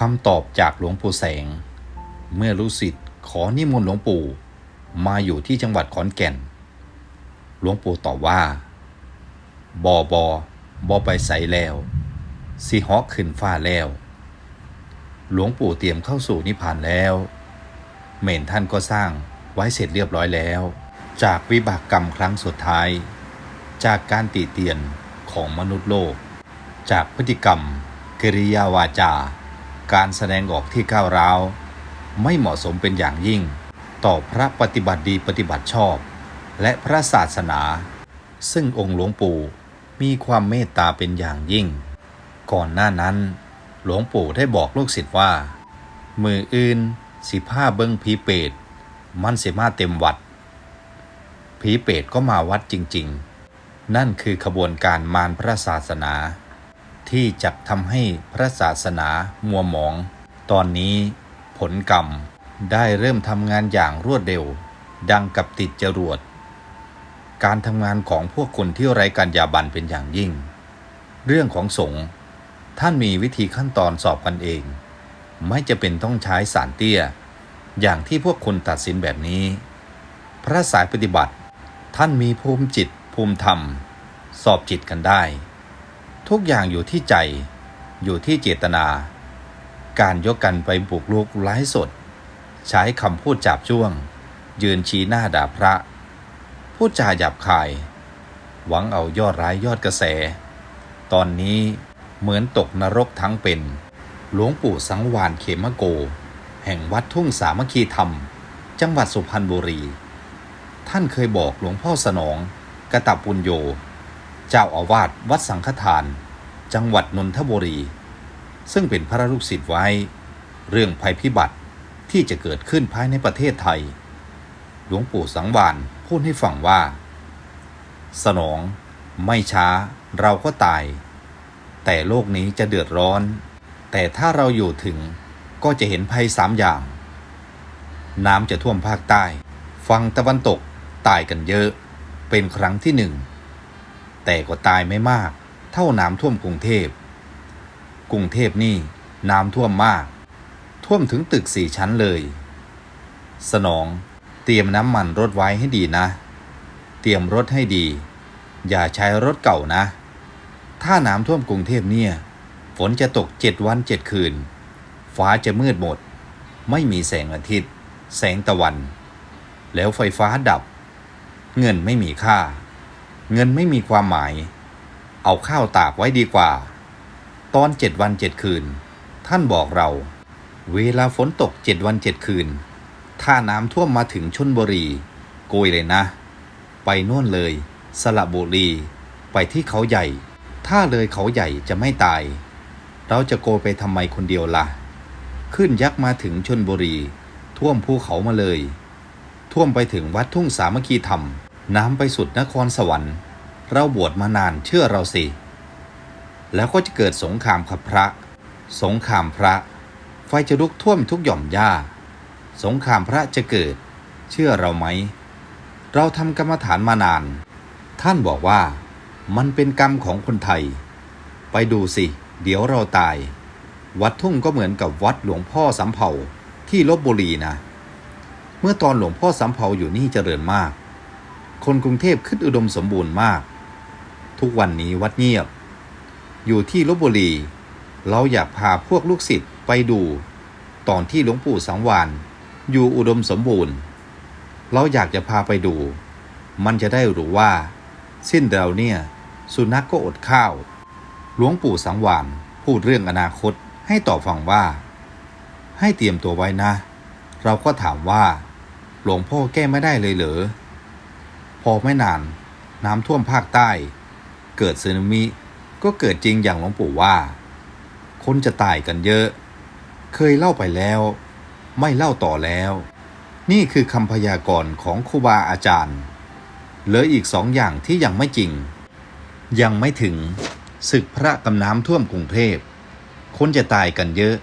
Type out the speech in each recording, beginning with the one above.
คำตอบจากหลวงปู่แสง เมื่อลูกศิษย์ขอนิมนต์หลวงปู่ มาอยู่ที่จังหวัดขอนแก่น หลวงปู่ตอบว่า บอบอบอไปใส่แล้ว สิฮอกขึ้นฟ้าแล้ว หลวงปู่เตรียมเข้าสู่นิพพานแล้ว เมนท่านก็สร้างไว้เสร็จเรียบร้อยแล้ว จากวิบากกรรมครั้งสุดท้าย จากการติเตียนของมนุษย์โลก จากพฤติกรรม กิริยาวาจา การแสดงออกที่ก้าวร้าว ไม่เหมาะสมเป็นอย่างยิ่ง ต่อพระปฏิบัติดีปฏิบัติชอบ และพระศาสนา ซึ่งองค์หลวงปู่มีความเมตตาเป็นอย่างยิ่ง ก่อนหน้านั้น หลวงปู่ได้บอกลูกศิษย์ว่า มืออื่นสิผ้าเบิ้งผีเปรตมันสิมาเต็มวัดผีเปรตก็มาวัดจริง ๆ นั่นคือขบวนการมารพระศาสนา ที่จะทำให้พระศาสนามัวหมอง ตอนนี้ผลกรรมได้เริ่มทำงานอย่างรวดเร็ว ดังกับติดจรวด การทำงานของพวกคนที่ไร้การยาบันเป็นอย่างยิ่ง เรื่องของสงฆ์ท่านมีวิธีขั้นตอนสอบกันเอง ไม่จะเป็นต้องใช้สารเตี้ย อย่างที่พวกคุณตัดสินแบบนี้ พระสายปฏิบัติ ท่านมีภูมิจิตภูมิธรรม สอบจิตกันได้ ทุกอย่างอยู่ที่ใจ อยู่ที่เจตนา การยกกันไปบุกลุกไร้สด ใช้คำพูดจับจ้วง ยืนชี้หน้าด่าพระ พูดจาหยาบคาย หวังเอายอดร้ายยอดกระแส ตอนนี้เหมือนตกนรกทั้งเป็น หลวงปู่สังวานเขมโก แห่งวัดทุ่งสามัคคีธรรม จังหวัดสุพรรณบุรี ท่านเคยบอกหลวงพ่อสนองกระตปุญโย เจ้าอาวาสวัดสังฆทาน จังหวัดนนทบุรี ซึ่งเป็นพระลูกศิษย์ไว้ เรื่องภัยพิบัติที่จะเกิดขึ้นภายในประเทศไทย หลวงปู่สังวานพูดให้ฟังว่า สนองไม่ช้าเราก็ตาย แต่โลกนี้จะเดือดร้อน แต่ถ้าเราอยู่ถึงก็จะเห็นภัยสามอย่าง น้ำจะท่วมภาคใต้ ฝั่งตะวันตกตายกันเยอะ เป็นครั้งที่หนึ่ง แต่ก็ตายไม่มาก เท่าน้ำท่วมกรุงเทพ กรุงเทพนี่น้ำท่วมมาก ท่วมถึงตึกสี่ชั้นเลย สนอง เตรียมน้ำมันรถไว้ให้ดีนะ เตรียมรถให้ดี อย่าใช้รถเก่านะ ถ้าน้ำท่วมกรุงเทพเนี่ย ฝนจะตกเจ็ดวันเจ็ดคืน ฟ้าจะมืดหมด ไม่มีแสงอาทิตย์ แสงตะวัน แล้วไฟฟ้าดับ เงินไม่มีค่า เงินไม่มีความหมาย เอาข้าวตากไว้ดีกว่า ตอนเจ็ดวันเจ็ดคืน ท่านบอกเรา เวลาฝนตกเจ็ดวันเจ็ดคืน ถ้าน้ำท่วมมาถึงชนบุรี โกยเลยนะ ไปโน่นเลย สระบุรี ไปที่เขาใหญ่ ถ้าเลยเขาใหญ่จะไม่ตาย เราจะโกยไปทำไมคนเดียวละ่ะ ขึ้นยักษ์มาถึงชนบุรี ท่วมภูเขามาเลย ท่วมไปถึงวัดทุ่งสามัคคีธรรม น้ำไปสุดนครสวรรค์ เราบวชมานานเชื่อเราสิ แล้วก็จะเกิดสงครามขับพระ สงครามพระ ไฟจะลุกท่วมทุกหย่อมหญ้า สงครามพระจะเกิด เชื่อเราไหม เราทำกรรมฐานมานาน ท่านบอกว่ามันเป็นกรรมของคนไทย ไปดูสิ เดี๋ยวเราตาย วัดทุ่งก็เหมือนกับวัดหลวงพ่อสำเภาที่ลบบุรีนะ เมื่อตอนหลวงพ่อสำเภาอยู่นี่เจริญมาก คนกรุงเทพขึ้นอุดมสมบูรณ์มาก ทุกวันนี้วัดเงียบ อยู่ที่ลบบุรี เราอยากพาพวกลูกศิษย์ไปดู ตอนที่หลวงปู่สังวานอยู่อุดมสมบูรณ์ เราอยากจะพาไปดู มันจะได้รู้ว่า สิ้นเราเนี่ย สุนัขกก็อดข้าว หลวงปู่สังวานพูดเรื่องอนาคตให้ตอบฟังว่า ให้เตรียมตัวไว้นะ เราก็ถามว่า หลวงพ่อแก้ไม่ได้เลยเหรอ พอไม่นาน น้ำท่วมภาคใต้ เกิดสึนามิก็เกิดจริงอย่างหลวงปู่ว่า คนจะตายกันเยอะ เคยเล่าไปแล้ว ไม่เล่าต่อแล้ว นี่คือคำพยากรณ์ของครูบาอาจารย์ เหลืออีกสองอย่างที่ยังไม่จริง ยังไม่ถึงศึกพระกำน้ำท่วมกรุงเทพ คนจะตายกันเยอะ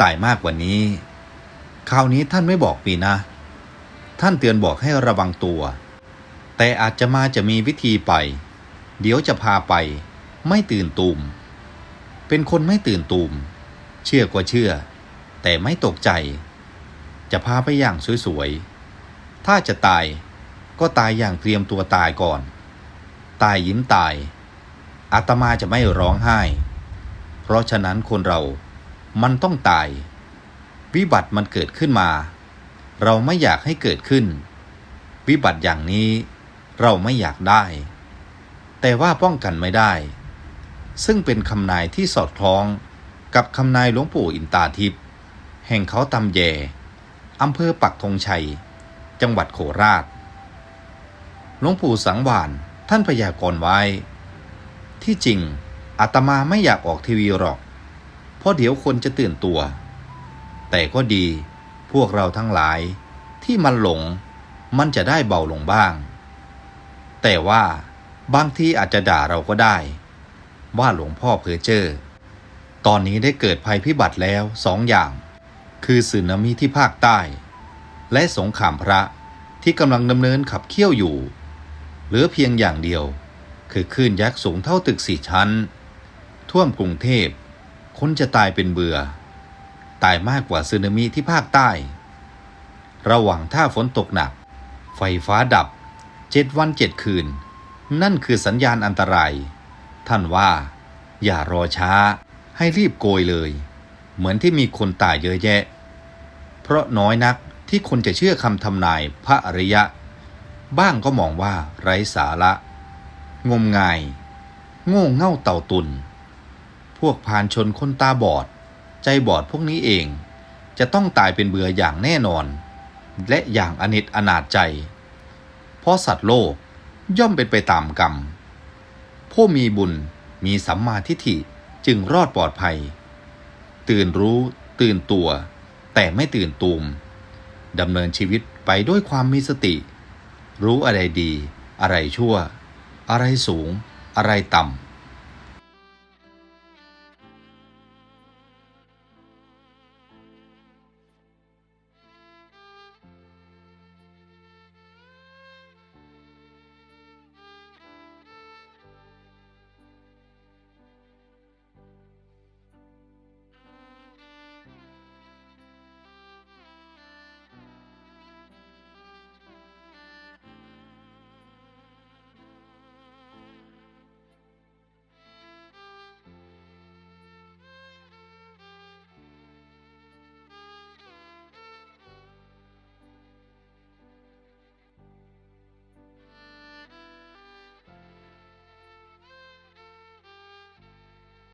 ตายมากกว่านี้ คราวนี้ท่านไม่บอกปีนะ ท่านเตือนบอกให้ระวังตัว แต่อาจจะมาจะมีวิธีไป เดี๋ยวจะพาไป ไม่ตื่นตูม เป็นคนไม่ตื่นตูม เชื่อก็เชื่อ แต่ไม่ตกใจ จะพาไปอย่างสวยๆ ถ้าจะตายก็ตายอย่างเตรียมตัวตายก่อน ตายยิ้มตาย อาตมาจะไม่ร้องไห้ เพราะฉะนั้นคนเรา มันต้องตาย วิบัติมันเกิดขึ้นมา เราไม่อยากให้เกิดขึ้น วิบัติอย่างนี้ เราไม่อยากได้ แต่ว่าป้องกันไม่ได้ ซึ่งเป็นคำนายที่สอดคล้องกับคำนายหลวงปู่อินตาทิพย์แห่งเขาตำแยอำเภอปักธงชัย จังหวัดโคราช หลวงปู่สังวานท่านพยากรณ์ไว้ ที่จริงอาตมาไม่อยากออกทีวีหรอก เพราะเดี๋ยวคนจะตื่นตัว แต่ก็ดีพวกเราทั้งหลายที่มันหลงมันจะได้เบาลงบ้าง แต่ว่าบางที่อาจจะด่าเราก็ได้ ว่าหลวงพ่อเพอเจอร์ตอนนี้ได้เกิดภัยพิบัติแล้วสองอย่าง คือสึนามิที่ภาคใต้ และสงครามพระที่กำลังดำเนินขับเคี่ยวอยู่ เหลือเพียงอย่างเดียว คือคลื่นยักษ์สูงเท่าตึกสี่ชั้น ท่วมกรุงเทพ คนจะตายเป็นเบื่อ ตายมากกว่าสึนามิที่ภาคใต้ ระหว่างถ้าฝนตกหนัก ไฟฟ้าดับ เจ็ดวันเจ็ดคืน นั่นคือสัญญาณอันตราย ท่านว่า อย่ารอช้า ให้รีบโกยเลย เหมือนที่มีคนตายเยอะแยะ เพราะน้อยนักที่คนจะเชื่อคำทำนายพระอริยะ บ้างก็มองว่าไร้สาระ งมงาย โง่เง่าเต่าตุน พวกพานชนคนตาบอด ใจบอดพวกนี้เอง จะต้องตายเป็นเบื่ออย่างแน่นอน และอย่างอนิจอนาจใจ เพราะสัตว์โลกย่อมเป็นไปตามกรรม ผู้มีบุญมีสัมมาทิฏฐิจึงรอดปลอดภัย ตื่นรู้ตื่นตัว แต่ไม่ตื่นตูมดำเนินชีวิตไปด้วยความมีสติ รู้อะไรดี อะไรชั่ว อะไรสูง อะไรต่ำ